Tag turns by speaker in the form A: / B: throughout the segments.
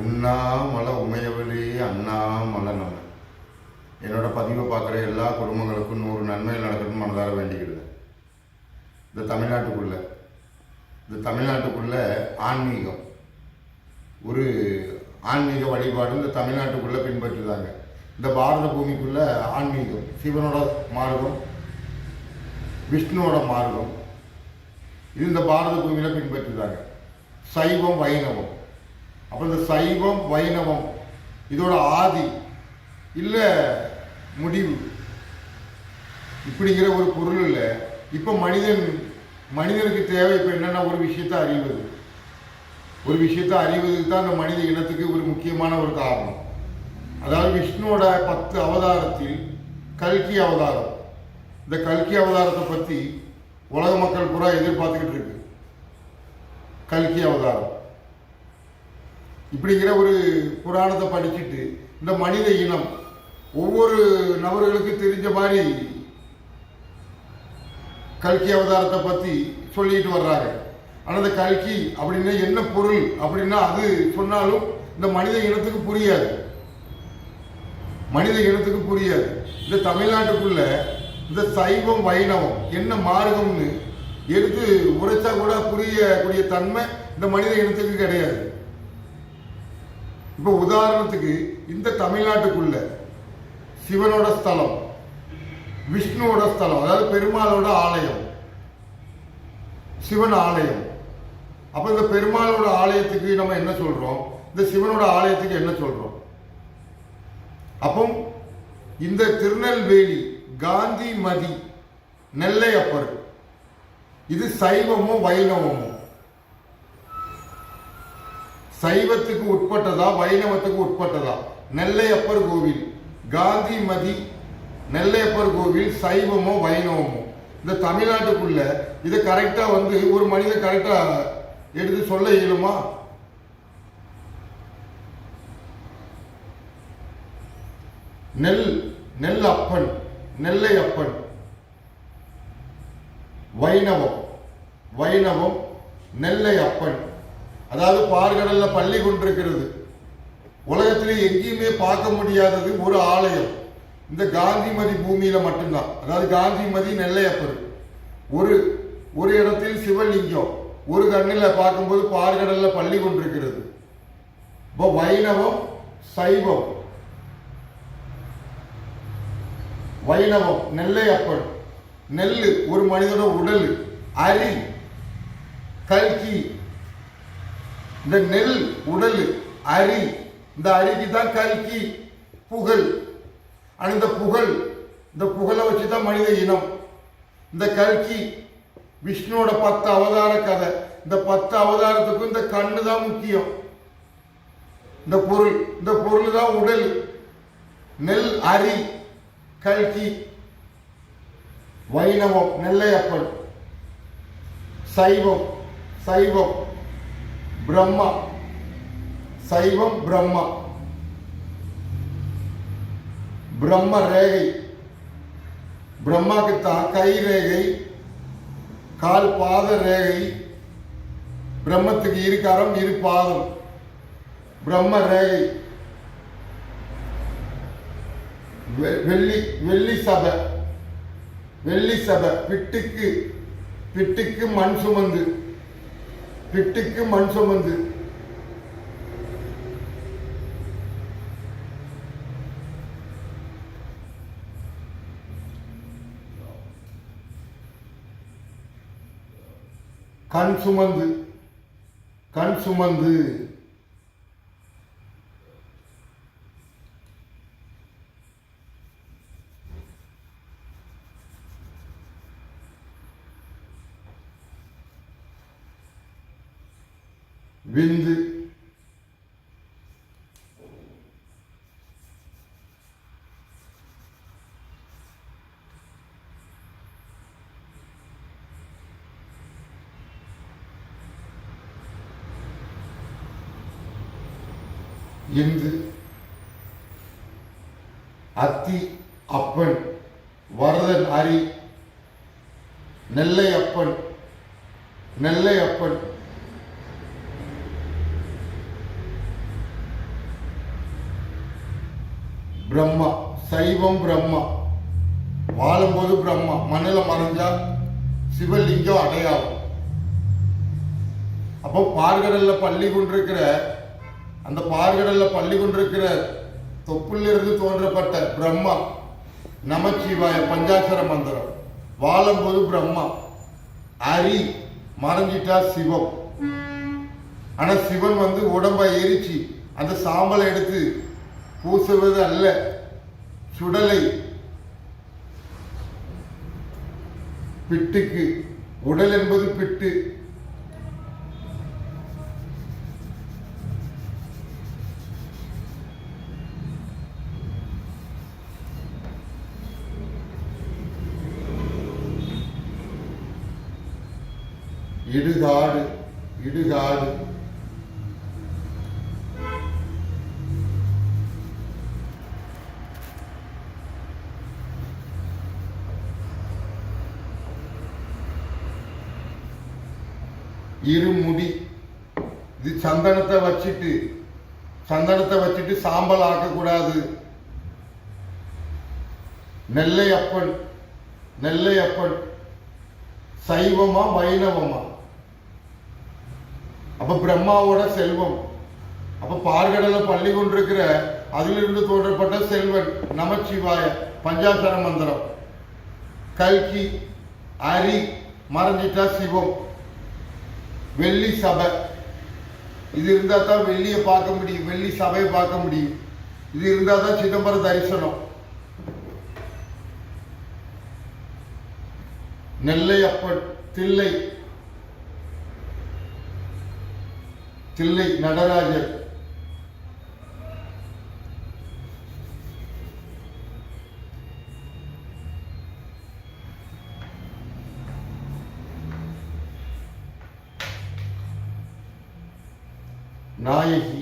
A: உண்ணாமல உமையவரே அண்ணாமல நம்ம என்னோட பதிவை பார்க்குற எல்லா குடும்பங்களுக்கும் நூறு நன்மைகள் நடக்கணும்னு மனதார வேண்டிக்கிறேன் இந்த தமிழ்நாட்டுக்குள்ள. இந்த தமிழ்நாட்டுக்குள்ள ஆன்மீகம். ஒரு ஆன்மீக வழிபாடு இந்த தமிழ்நாட்டுக்குள்ளே பின்பற்றுதாங்க இந்த பாரத பூமிக்குள்ள ஆன்மீகம் சிவனோட மார்க்கம் விஷ்ணுவோட மார்க்கம். இது இந்த பாரத பூமியில் பின்பற்றுதாங்க சைவம் வைணவம். அப்போ இந்த சைவம் வைணவம் இதோட ஆதி இல்லை முடிவு. இப்படிங்கிற ஒரு பொருள் இல்லை. இப்போ மனிதன் மனிதனுக்கு தேவை இப்போ என்னென்ன ஒரு விஷயத்தை அறிவது. ஒரு விஷயத்தை அறிவதுக்கு தான் அந்த மனித இனத்துக்கு ஒரு முக்கியமான ஒரு காரணம். அதாவது விஷ்ணுவோட பத்து அவதாரத்தில் கல்கி அவதாரம். இந்த கல்கி அவதாரத்தை பற்றி உலக மக்கள் பூரா எதிர்பார்த்துக்கிட்டு இருக்கு. கல்கி அவதாரம். இப்படிங்கிற ஒரு புராணத்தை படிச்சுட்டு இந்த மனித இனம் ஒவ்வொரு நபர்களுக்கு தெரிஞ்ச மாதிரி கல்கி அவதாரத்தை பற்றி சொல்லிட்டு வர்றாங்க ஆனால் இந்த கல்கி அப்படின்னா என்ன பொருள்? அப்படின்னா அது சொன்னாலும் இந்த மனித இனத்துக்கு புரியாது. மனித இனத்துக்கு புரியாது. இந்த தமிழ்நாட்டுக்குள்ள இந்த சைவம் வைணவம் என்ன மார்க்கம்னு எடுத்து உரைச்சா கூட புரியக்கூடிய தன்மை இந்த மனித இனத்துக்கு கிடையாது. இப்போ உதாரணத்துக்கு இந்த தமிழ்நாட்டுக்குள்ள சிவனோட ஸ்தலம் விஷ்ணுவோட ஸ்தலம் அதாவது பெருமாளோட ஆலயம் சிவன் ஆலயம். அப்போ இந்த பெருமாளோட ஆலயத்துக்கு நம்ம என்ன சொல்கிறோம் இந்த சிவனோட ஆலயத்துக்கு என்ன சொல்கிறோம் அப்போ இந்த திருநெல்வேலி காந்தி மதி நெல்லையப்பர் இது சைவமோ வைணவமோ? சைவத்துக்கு உட்பட்டதா வைணவத்துக்கு உட்பட்டதா? நெல்லையப்பர் கோவில். காந்தி மதி நெல்லையப்பர் கோவில் சைவமோ வைணவமோ? இந்த தமிழ்நாட்டுக்குள்ள இதை கரெக்டா வந்து ஒரு மனிதன் கரெக்டா எடுத்து சொல்ல இயலுமா? நெல் நெல் அப்பன் நெல்லை அப்பன் வைணவம் வைணவம் நெல்லை அப்பன் அதாவது பார்கடல்ல பள்ளி கொண்டிருக்கிறது. உலகத்திலே எங்கேயுமே பார்க்க முடியாதது ஒரு ஆலயம். இந்த காந்திமதி பூமியில மட்டும்தான். அதாவது காந்திமதி நெல்லையப்பர். ஒரு ஒரு இடத்தில் சிவலிங்கம் ஒரு கண்ணில் பார்க்கும்போது பார்கடல்ல பள்ளி கொண்டிருக்கிறது. இப்போ வைணவம் சைவம். வைணவம் நெல்லை அப்பன் நெல் ஒரு மனிதனோட உடல். அரி கல்கி. இந்த நெல் உடல் அரி இந்த அரிக்கு தான் கல்கி புகழ். ஆனால் இந்த புகழ் இந்த புகழை வச்சு தான் மனித இனம். இந்த கல்கி விஷ்ணுவோட பத்து அவதார கதை. இந்த பத்து அவதாரத்துக்கும் இந்த கண்ணு தான் முக்கியம். இந்த பொருள் இந்த பொருள் தான் உடல். நெல் அரி கல்கி வைணவம் நெல்லையப்பன். சைவம் சைவம். பிரம்மா. சைவம் பிரம்மா. பிரம்ம ரேகை. பிரம்மாக்கு தான் கை ரேகை கால் பாத ரேகை. பிரம்மத்துக்கு இரு கரம் இரு பாதம். பிரம்ம ரேகை. வெ- வெள்ளி வெள்ளி சபை. வெள்ளி சபை. பிட்டுக்கு பிட்டுக்கு மண் சுமந்து. பிட்டுக்கு மண் சுமந்து கண் சுமந்து கண் சுமந்து விந்து. இந்து. அத்தி அப்பன். வரதன் அரி. நெல்லை அப்பன். நெல்லை அப்பன். பிரம்மா சைவம் பிரம்மா. வாழும்போது பிரம்மா மண்ணில் மறைஞ்சா சிவலிங்கம் அடையாளம். அப்போ பார்கடல்ல பள்ளி கொண்டிருக்கிற அந்த பார்கடல்ல பள்ளி கொண்டிருக்கிற தொப்புலிருந்து தோன்றப்பட்ட பிரம்மா நமச்சிவாய பஞ்சாட்சர மந்திரம். வாழும்போது பிரம்மா அரி மறைஞ்சிட்டா சிவம். ஆனா சிவன் வந்து உடம்பை எரிச்சு அந்த சாம்பலை எடுத்து பூசுவது அல்ல சுடலை பிட்டுக்கு. உடல் என்பது பிட்டு. இடுகாடு சந்தனத்தை வச்சுட்டு சந்தனத்தை வச்சுட்டு சாம்பல் ஆக்கக்கூடாது. நெல்லை அப்பன் நெல்லை அப்பன் சைவமா வைணவமா? அப்ப பிரம்மாவோட செல்வம். அப்ப பார்கடல பள்ளி கொண்டிருக்கிற அதிலிருந்து தோன்றப்பட்ட செல்வன் நமச்சிவாய பஞ்சாசர மந்திரம். கல்கி அரி மறைஞ்சிட்டா சிவம். வெள்ளி சபை. இது இருந்தால் தான் வெள்ளியை பார்க்க முடியும். வெள்ளி சபையை பார்க்க முடியும். இது இருந்தால் தான் சிதம்பரம் தரிசனம். நெல்லை அப்பன் தில்லை. தில்லை நடராஜர். நாயகி.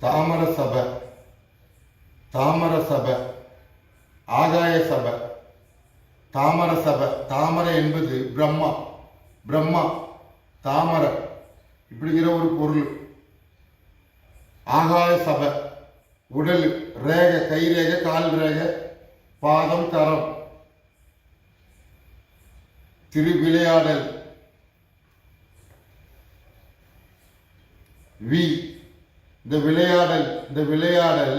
A: தாமர சபை தாமர சபை ஆகாய சபை தாமர சபை தாமரை என்பது பிரம்மா பிரம்மா தாமரை இப்படிங்கிற ஒரு பொருள் ஆகாய சபை உடல் ரேகை கை ரேகை கால் ரேகை பாதம் கரம் திருவிளையாடல் வி இந்த விளையாடல் இந்த விளையாடல்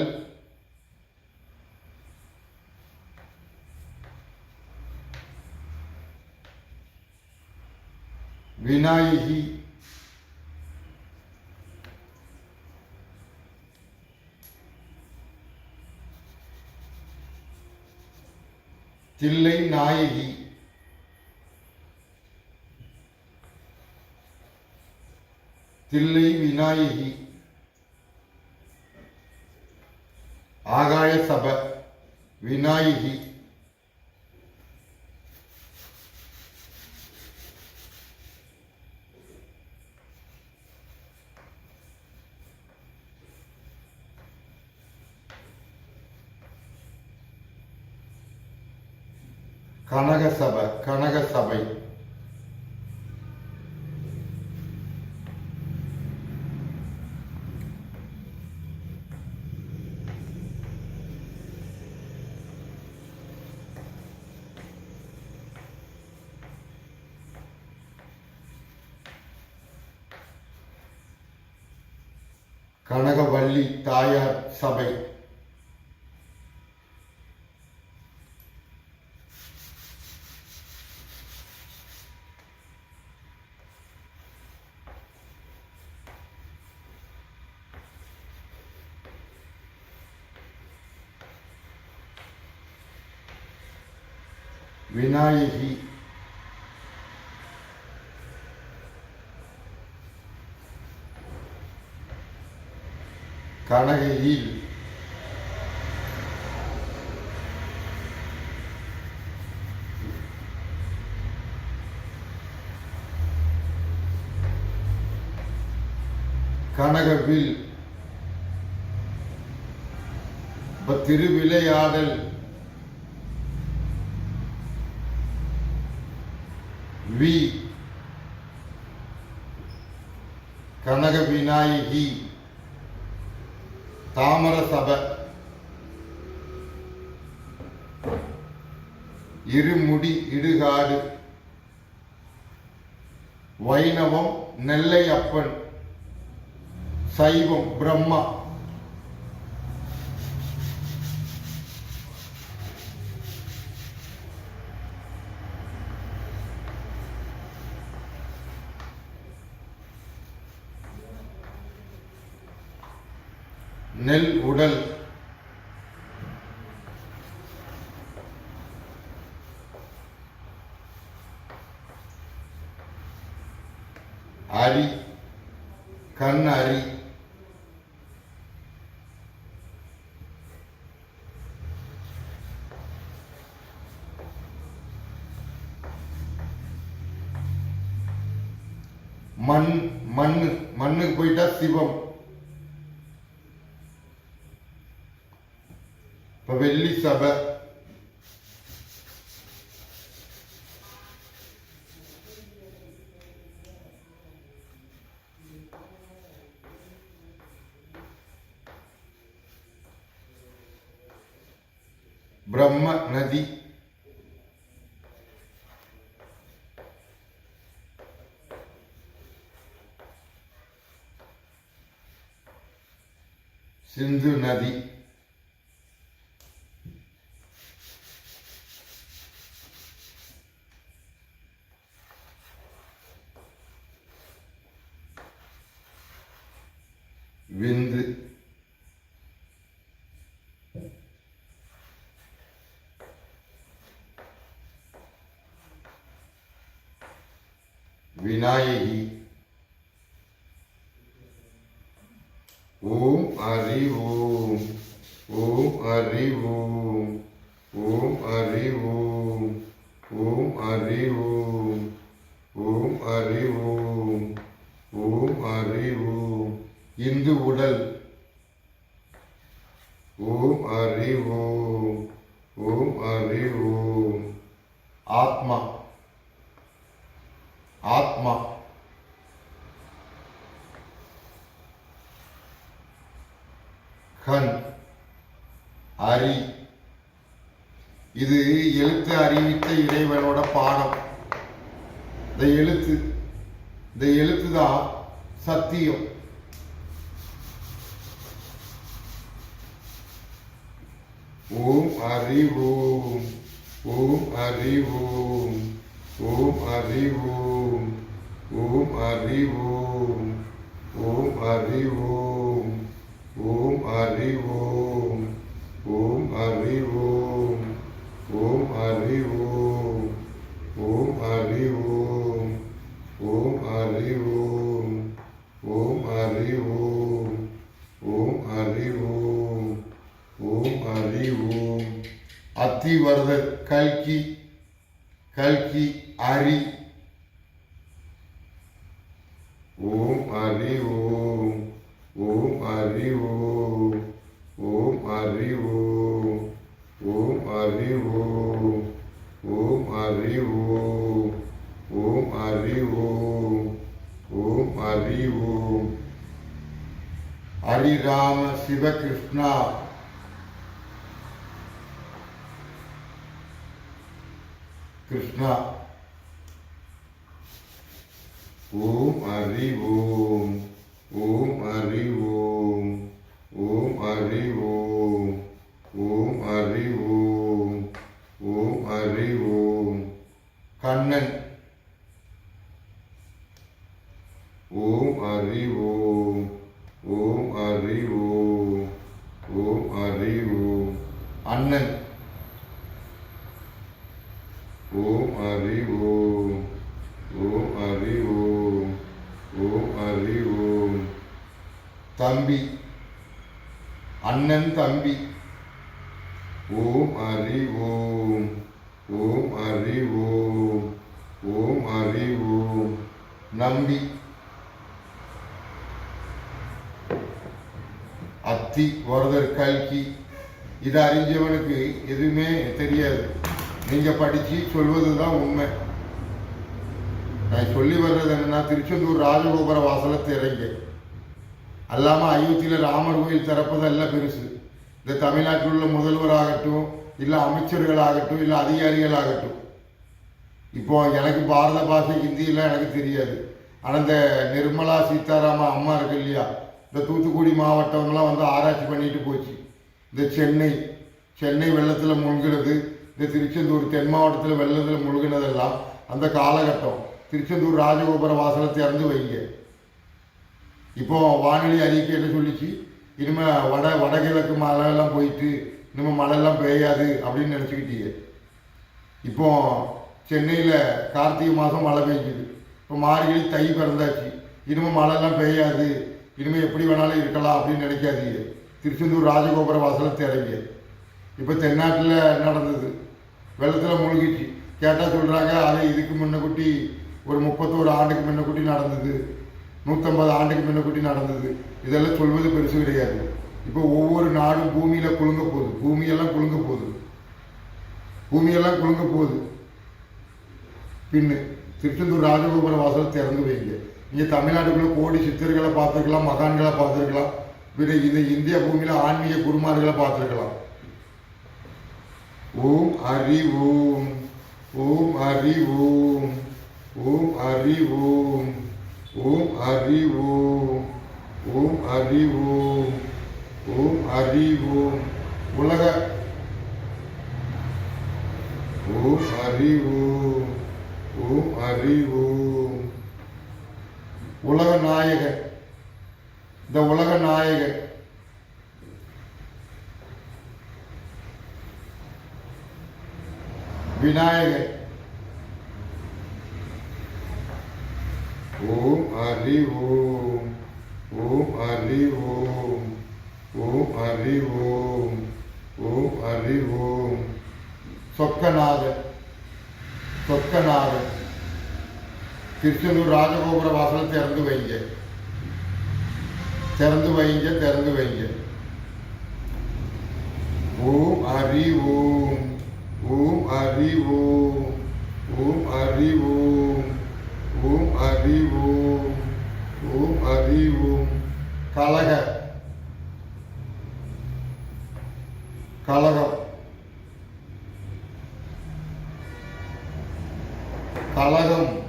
A: விநாயகி தில்லை நாயகி. தில்லை விநாயகி. ஆகாய சப விநாயகி கனக சப கனக சபை கனகவள்ளி தாயார் சபை விநாயகி அழகையில் கனகவில் திருவிளையாடல். வி. கனக விநாயகி தாமர சபை. இருமுடி இடுகாடு. வைணவம் நெல்லை அப்பன் சைவம் பிரம்மா நெல் உடல் அரி கண் அரி மண் மண்ணு மண்ணுக்கு போயிட்டா சிவம். இப்ப வெள்ளி சபை பிரம்ம நதி சிந்து நதி. விந்து விநாயகி ஓம் ஹரி ஓம் ஓம் ஹரி ஓம் ஓம் ஹரி ஓம் ஓம் ஹரி ஓம் ஓம் ஹரி ஓம் ஓம் ஹரி ஓம் இந்து உடல் ஓம் ஹரி ஓம் ஓம் ஹரி ஓம் ஆத்மா ஆத்மா கண் அரி இது எழுத்து அறிவித்த இறைவனோட பாடம். இந்த எழுத்து இந்த எழுத்து தான் சத்தியம். ஓம் அறிவோம் ஓம் ஓம் ஓம் ஓம் ஓம் ஓம் ஓம் ஓம் ஓம் ஓம் ஓம் ஓம் ஹரி ஓம் ஓம் ஹரி ஓம் ஓம் ஹரி ஓம் ஓம் ஹரி ஓம் ஓம் ஹரி ஓம் ஓம் ஹரி ஓம் ஓம் ஹரி ஓம் அத்திவரதர் கல்கி கல்கி ஹரி ஓம் ஹரி ஓம் ஓம் ஹரி ஓம் ஓம் ஹரி ஓம் ஓம் ஹரி ஓம் ஓம் ஹரி ஓம் ஓம் ஹரி ஓம் ஓம் ஹரி ஓம் ஹரிராம சிவகிருஷ்ணா கிருஷ்ணா. ஓம் அறிவோம் ஓம் ஓம் ஹரி ஓம் ஓம் ஹரி ஓம் ஓம் ஹரி ஓம் ஓம் ஹரி ஓம் கண்ணன் ஓம் ஹரி ஓம் ஓம் ஹரி ஓம் ஓம் ஹரி ஓம் அண்ணன் ஓம் ஹரி ஓம் ஓம் ஹரி ஓம் ஓம் ஹரி ஓம் தம்பி அண்ணன் தம்பி ஓம் ஹரி ஓம் ஓம் ஹரி ஓம் ஓம் ஹரி ஓம். நம்பி அத்தி வரதர் கல்கி. இதை அறிஞ்சவனுக்கு எதுவுமே தெரியாது. இங்கே படித்து சொல்வது தான் உண்மை. நான் சொல்லி வர்றது என்னன்னா திருச்செந்தூர் ராஜகோபுர வாசலத்தை இறங்கி. அல்லாமல் அயோத்தியில் ராமர் கோயில் திறப்பதெல்லாம் பெருசு. இந்த தமிழ்நாட்டில் உள்ள முதல்வராகட்டும் இல்லை அமைச்சர்களாகட்டும் இல்லை அதிகாரிகளாகட்டும். இப்போ எனக்கு பாரத பாஷை ஹிந்தியெல்லாம் எனக்கு தெரியாது. ஆனால் இந்த நிர்மலா சீதாராமன் அம்மா இருக்கு இல்லையா? இந்த தூத்துக்குடி மாவட்டம்லாம் வந்து ஆராய்ச்சி பண்ணிட்டு போச்சு. இந்த சென்னை சென்னை வெள்ளத்தில் மூழ்கிறது இந்த திருச்செந்தூர் தென் மாவட்டத்தில் வெள்ளத்தில் முழுகினதெல்லாம் அந்த காலகட்டம். திருச்செந்தூர் ராஜகோபுர வாசலை திறந்து வைங்க. இப்போ வானிலை அறிக்கை என்ன சொல்லிச்சு? இனிமேல் வட வடகிழக்கு மழையெல்லாம் போயிட்டு இனிமேல் மழையெல்லாம் பெய்யாது அப்படின்னு நினச்சிக்கிட்டீங்க. இப்போ சென்னையில் கார்த்திகை மாதம் மழை பெய்யுது. இப்போ மார்கழி தை பிறந்தாச்சு. இனிமேல் மழையெல்லாம் பெய்யாது. இனிமேல் எப்படி வேணாலும் இருக்கலாம் அப்படின்னு நினைக்காதீங்க. திருச்செந்தூர் ராஜகோபுர வாசலை திறங்க. இப்போ தென்னாட்டில் நடந்தது. வெள்ளத்தில் மூழ்கிச்சு கேட்டால் சொல்கிறாங்க அது இதுக்கு முன்னக்குட்டி ஒரு முப்பத்தோரு ஆண்டுக்கு முன்னக்குட்டி நடந்தது. நூற்றம்பது ஆண்டுக்கு முன்னக்குட்டி நடந்தது. இதெல்லாம் சொல்வது பெருசு கிடையாது. இப்போ ஒவ்வொரு நாடும் பூமியில் குலுங்க போகுது. பூமியெல்லாம் குலுங்க போகுது. பூமியெல்லாம் குலுங்க போகுது. பின்னு திருச்செந்தூர் ராஜகோபுர வாசல் திறந்து வைங்க. இங்கே தமிழ்நாட்டுக்குள்ள கோடி சித்தர்களை பார்த்துருக்கலாம் மகான்களை பார்த்துருக்கலாம். பிற இந்த இந்திய பூமியில் ஆன்மீக குருமார்களை பார்த்துருக்கலாம். ஓம் அறிவோம் ஓம் அறிவோம் ஓம் அறிவோம் ஓம் அறிவோம் ஓம் அறிவோம் ஓம் அறிவோம் உலக. ஓம் அறிவோம் ஓம் அறிவோம் உலக நாயகர் இந்த உலக நாயகர் விநாயகர். ஓம் ஹரி ஓம் ஓம் ஹரி ஓம் ஓம் ஹரி ஓம் ஓம் ஹரி ஓம். சொக்கநாதர் சொக்கநாதர். திருச்செந்தூர் ராஜகோபுர வாசலை திறந்து வைங்க. திறந்து வைங்க திறந்து வைங்க. ஓம் ஹரி ஓம். ஓம் அறிவோம் ஓம் அறிவோம் ஓம் அறிவோம் ஓம் அறிவோம் கலக. கலகம். கலகம்.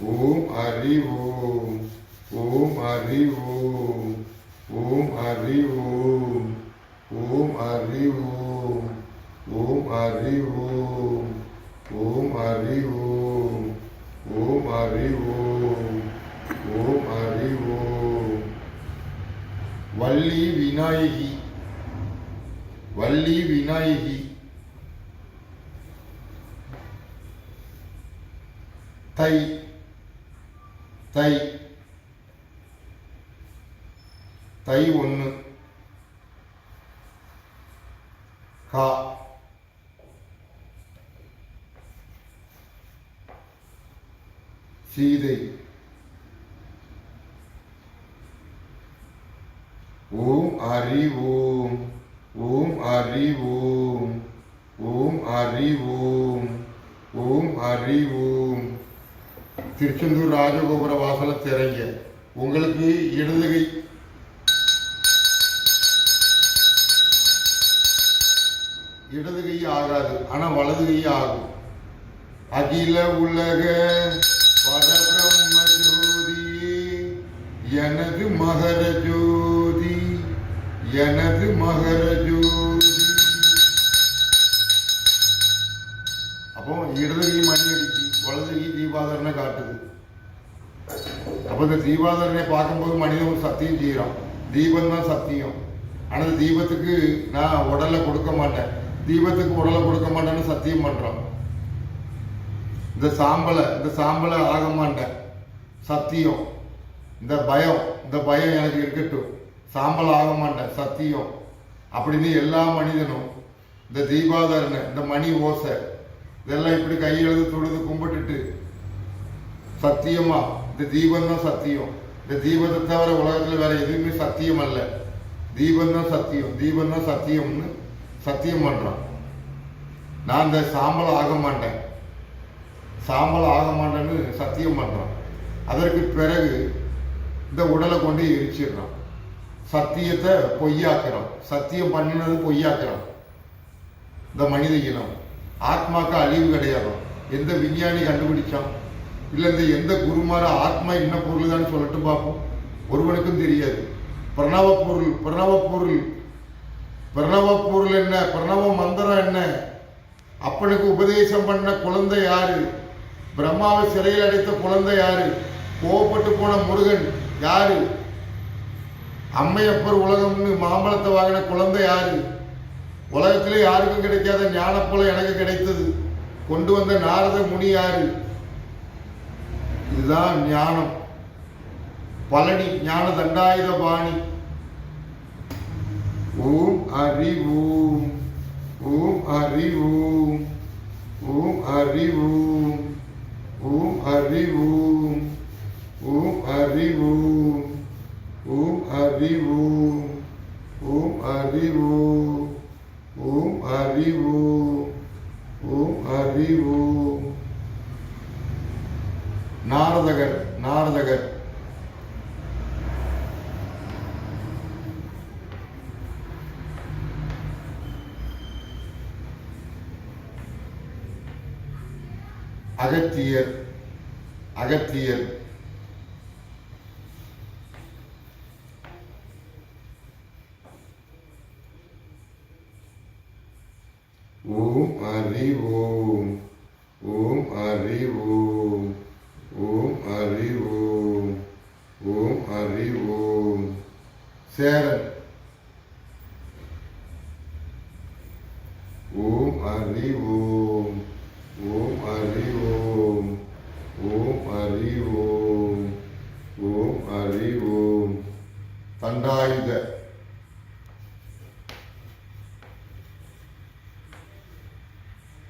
A: ஓம் அறிவோம் ஓம் அறிவோம் வள்ளி விநாயகி வள்ளி விநாயகி. தை தை தை ஒன்று கா. சீதை ஓம் ஹரி ஓம் ஓம் ஹரி ஓம் ஓம் ஹரி ஓம் ஓம் ஹரி ஓம் திருச்செந்தூர் ராஜகோபுர வாசலை திறங்க உங்களுக்கு இடதுகை இடது கை வலது ஆகும் அகில உலக பரபிரம்ம ஜோதி எனது மகர ஜோதி எனது மகர ஜோதி அப்போ இடதுகி மணி அடிச்சு வலதுகை தீபாதரனை காட்டுது. அப்போ இந்த தீபாதரனை பார்க்கும்போது மனிதன் ஒரு சத்தியம் செய்கிறான். தீபம் தான் சத்தியம். ஆனால் இந்த தீபத்துக்கு நான் உடலை கொடுக்க மாட்டேன். தீபத்துக்கு உடலை கொடுக்க மாட்டேன்னு சத்தியம் பண்றான் இந்த சாம்பலை இந்த சாம்பலை ஆக மாட்டேன் சத்தியம். இந்த பயம் இந்த பயம் எனக்கு இருக்கட்டும். சாம்பல் ஆக மாட்டேன் சத்தியம். அப்படின்னு எல்லா மனிதனும் இந்த தீபாதரனை இந்த மணி ஓசை இதெல்லாம் இப்படி கையெழுது தொழுது கும்பிட்டுட்டு சத்தியமா இந்த தீபம் தான் சத்தியம். இந்த தீபத்தை தவிர உலகத்தில் வேற எதுவுமே சத்தியம் அல்ல. தீபம் தான் சத்தியம். தீபம் தான் சத்தியம்னு சத்தியம் பண்ணுறான் நான் இந்த சாம்பல் ஆக மாட்டேன். சாம்பல் ஆக மாட்டேன்னு சத்தியம் பண்ணுறான் அதற்கு பிறகு இந்த உடலை கொண்டு எரிச்சிடுறான் சத்தியத்தை பொய்யாக்குறான் சத்தியம் பண்ணினது பொய்யாக்குறான் இந்த மனித இனம். ஆத்மாக்கு அழிவு கிடையாது. எந்த விஞ்ஞானி கண்டுபிடிச்சான்? இல்லை இந்த எந்த குருமார ஆத்மா என்ன பொருள் தான் சொல்லட்டு பார்ப்போம் ஒருவனுக்கும் தெரியாது. பிரணவ பொருள் பிரணவ பொருள் பிரணவ பொருள் என்ன? பிரணவ மந்திரம் என்ன? அப்பனுக்கு உபதேசம் பண்ண குழந்தை யாரு? பிரம்மாவை சிறையில் அடைத்த குழந்தை யாரு? கோவப்பட்டு போன முருகன் யாரு? அம்மையப்பர் உலகம்னு மாம்பழத்தை வாங்கின குழந்தை யாரு? உலகத்திலே யாருக்கும் கிடைக்காத ஞானப்போல எனக்கு கிடைத்தது. கொண்டு வந்த நாரத முனி யாரு? இதுதான் ஞானம். பழனி ஞான தண்டாயுத பாணி ஓம் ஹரி ஓம் ஓம் ஹரி ஓம் ஓம் ஹரி ஓம் ஓம் ஹரி ஓம் ஓம் ஹரி ஓம் ஓம் ஹரி ஓம் ஓம் ஹரி ஓம் ஓம் ஹரி ஓம் ஓம் ஹரி ஓம் நாரதகர் நாரதகர். அகத்தியர் அகத்தியர். ஓம் ஹரி ஓம். ஓம் ஹரி ஓம். ஓம் ஹரி ஓம். ஓம் ஹரி ஓம். சேரன் ஓம் ஹரி ஓம் ஓம் ஹரி ஓம் ஓம் ஹரி ஓம் ஓம் ஹரி ஓம் தண்டாயுத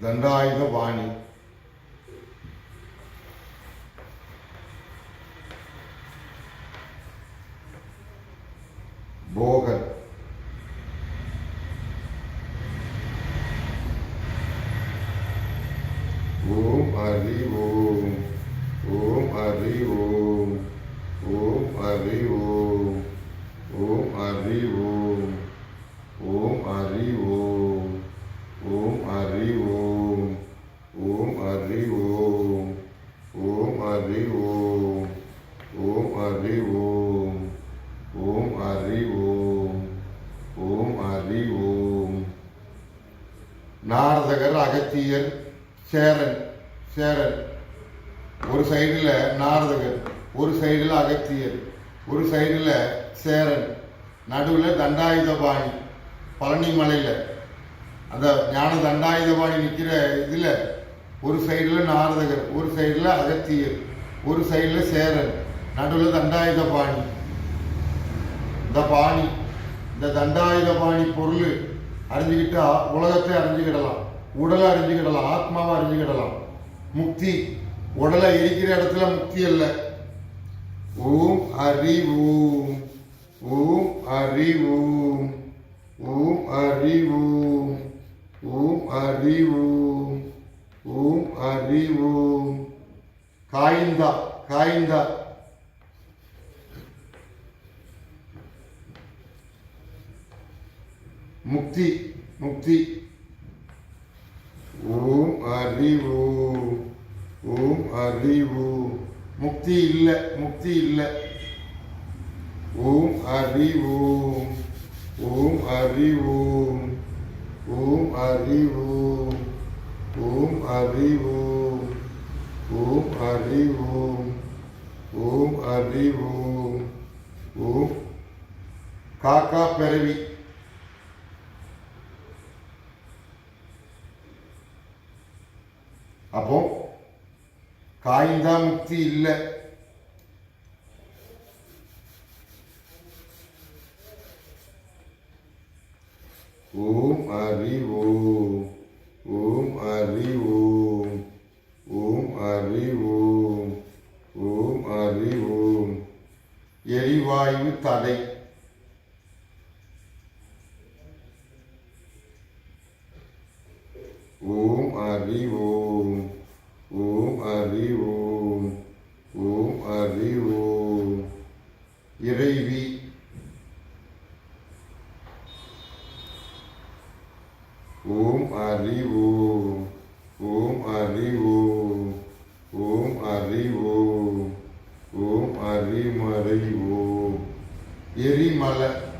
A: தண்டாயுத வாணி போகர் ஓம் ஹரி ஓம் ஓம் ஹரி ஓம் ஓம் ஹரி ஓம் ஓம் ஹரி ஓம் ஓம் ஹரி ஓம் ஓம் ஹரி ஓம் ஓம் ஹரி ஓம் ஓம் ஹரி ஓம் ஓம் ஹரி ஓம் ஓம் ஹரி ஓம் ஓம் ஹரி ஓம் நாரதகர் அகத்தியர் சேரன் சேரன். ஒரு சைடில் நாரதகர் ஒரு சைடில் அகத்தியர். ஒரு சைடில் சேரன் நடுவில் தண்டாயுதபாணி பழனி மலையில். அந்த ஞான தண்டாயுதபாணி நிற்கிற இதில் ஒரு சைடில் நாரதகர் ஒரு சைடில் அகத்தியர் ஒரு சைடில் சேரன் நடுவில் தண்டாயுதபாணி. இந்த பாணி இந்த தண்டாயுத பாணி பொருள் அறிஞ்சுக்கிட்டா உலகத்தை அறிஞ்சுக்கிடலாம். உடலை அறிஞ்சுக்கிடலாம் ஆத்மாவை அறிஞ்சுக்கிடலாம். முக்தி உடலை இருக்கிற இடத்துல முக்தி இல்லை ஓம் அறிவோம் ஓம் அறிவோம் ஓம் அறிவோம் ஓம் அறிவோம் ஓம் அறிவோம் காய்ந்தா காய்ந்தா. முக்தி முக்தி. ஓம் அறிவோம் ஓம் அறிவோம் முக்தி இல்லை முக்தி இல்லை. ஓம் ஹரி ஓம் ஓம் ஹரி ஓம் ஓம் ஹரி ஓம் ஓம் ஹரி ஓம் ஓம் ஹரி ஓம் ஓம் ஹரி ஓம் ஓம் காக்கா பிறவி. அப்போ காய்ந்தா முக்தி இல்லை. ஓம் ஹரி ஓம் ஓம் ஹரி ஓம் ஓம் ஹரி ஓம் ஓம் அறி ஓம். எரிவாயு தடை ஓம் அறி ஓம். ஓம் அரி ஓம் ஓம் அரி ஓம். இறைவி. ஓம் அரி ஓம் ஓம் அரி ஓம் ஓம் அரி ஓம் ஓம் அரிமறை ஓம். எரிமலை.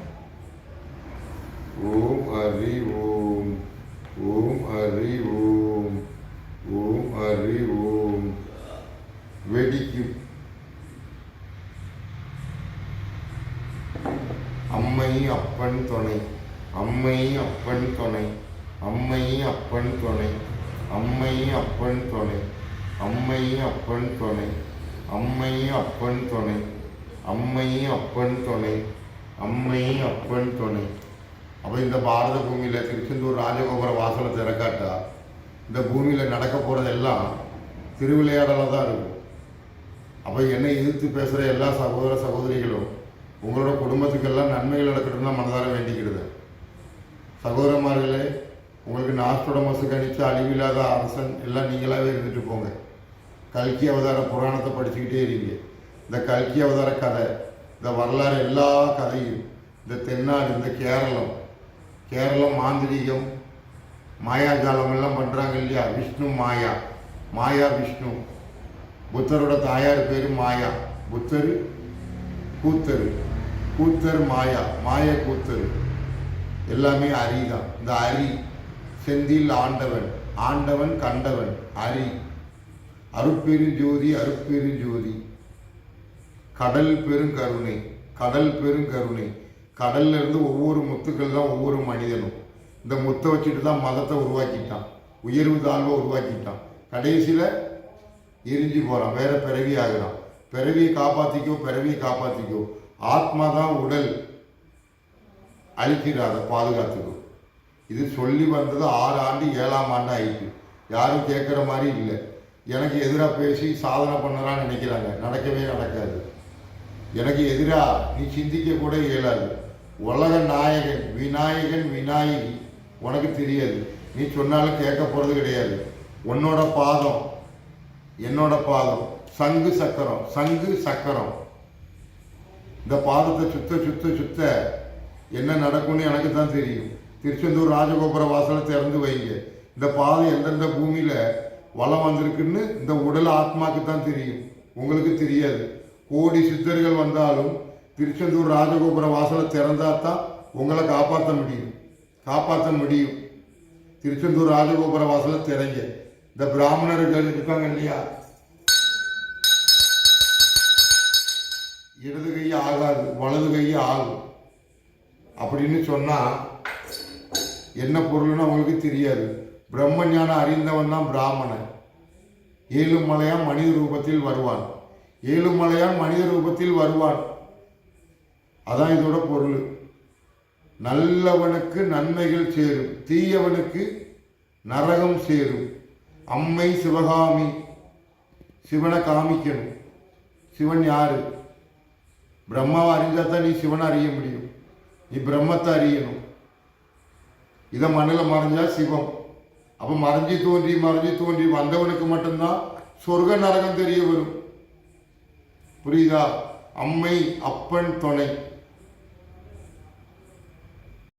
A: இந்த பூமியில் நடக்க போகிறதெல்லாம் திருவிளையாடலாக தான் இருக்கும். அப்போ என்னை எதிர்த்து பேசுகிற எல்லா சகோதர சகோதரிகளும் உங்களோட குடும்பத்துக்கெல்லாம் நன்மைகள் நடக்கட்டும் தான் மனதார வேண்டிக்கிறது. சகோதரமார்களே உங்களுக்கு நாஸ்டோடமஸு கணிச்சு அழிவில்லாத அரசன் எல்லாம் நீங்களாகவே இருந்துட்டு போங்க. கல்கி அவதார புராணத்தை படிச்சுக்கிட்டே இருங்க. இந்த கல்கி அவதார கதை இந்த வரலாறு எல்லா கதையும் இந்த தென்னாடு இந்த கேரளம் கேரளம் மாந்திரீகம் மாயாஜாலம் எல்லாம் பண்ணுறாங்க இல்லையா? விஷ்ணு மாயா. மாயா விஷ்ணு. புத்தரோட தாயார் பேர் மாயா. புத்தர் கூத்தர். கூத்தர் மாயா. மாய கூத்தர். எல்லாமே அரி தான் இந்த அரி செந்தில் ஆண்டவன். ஆண்டவன் கண்டவன். அரி. அருட்பெருஞ்சோதி அருட்பெருஞ்சோதி கடல் பெருங்கருணை கடல் பெருங்கருணை கடல்ல இருந்து ஒவ்வொரு முத்துக்கள் தான் ஒவ்வொரு மனிதனும். இந்த முத்தை வச்சுட்டு தான் மதத்தை உருவாக்கிட்டான். உயர்வு தாழ்வை உருவாக்கிட்டான். கடைசியில் எரிஞ்சு போகிறான் வேற பிறவி ஆகிறான். பிறவியை காப்பாற்றிக்கோ பிறவியை காப்பாற்றிக்கோ ஆத்மா தான் உடல். அழிக்கிற அதை பாதுகாத்துக்கும் இது சொல்லி வந்தது ஆறு ஆண்டு ஏழாம் ஆண்டு ஆயிட்டு. யாரும் கேட்குற மாதிரி இல்லை. எனக்கு எதிராக பேசி சாதனை பண்ணலான்னு நினைக்கிறாங்க. நடக்கவே நடக்காது. எனக்கு எதிராக நீ சிந்திக்க கூட இயலாது. உலக நாயகன் விநாயகன் விநாயகி. உனக்கு தெரியாது. நீ சொன்னாலும் கேட்க போகிறது கிடையாது. உன்னோட பாதம் என்னோட பாதம் சங்கு சக்கரம் சங்கு சக்கரம். இந்த பாதத்தை சுத்த சுத்த சுத்த என்ன நடக்கும்னு எனக்கு தான் தெரியும். திருச்செந்தூர் ராஜகோபுர வாசலை திறந்து வைங்க. இந்த பாதை எந்தெந்த பூமியில் வளம் வந்திருக்குன்னு இந்த உடல் ஆத்மாக்கு தான் தெரியும். உங்களுக்கு தெரியாது. கோடி சித்தர்கள் வந்தாலும் திருச்செந்தூர் ராஜகோபுர வாசலை திறந்தா தான் உங்களை காப்பாற்ற முடியும். காப்பாற்ற முடியும். திருச்செந்தூர் ராஜகோபுர வாசல திறங்க இந்த பிராமணர்கள் இருக்காங்க இல்லையா? இடது கை ஆகாது வலது கை ஆகும். அப்படின்னு சொன்னால் என்ன பொருள்னு அவங்களுக்கு தெரியாது. பிரம்ம ஞானம் அறிந்தவன் தான் பிராமணன். ஏழுமலையான் மனித ரூபத்தில் வருவான். ஏழுமலையான் மனித ரூபத்தில் வருவான். அதான் இதோட பொருள். நல்லவனுக்கு நன்மைகள் சேரும் தீயவனுக்கு நரகம் சேரும். அம்மை சிவகாமி சிவனை காமிக்கணும். சிவன் யாரு? பிரம்மாவை அறிஞ்சால் தான் நீ சிவனை அறிய முடியும். நீ பிரம்மத்தை அறியணும். இதை மண்ணில் மறைஞ்சா சிவம். அப்போ மறைஞ்சு தோன்றி மறைஞ்சு தோன்றி வந்தவனுக்கு மட்டும்தான் சொர்க்க நரகம் தெரிய வரும். புரியுதா? அம்மை அப்பன் துணை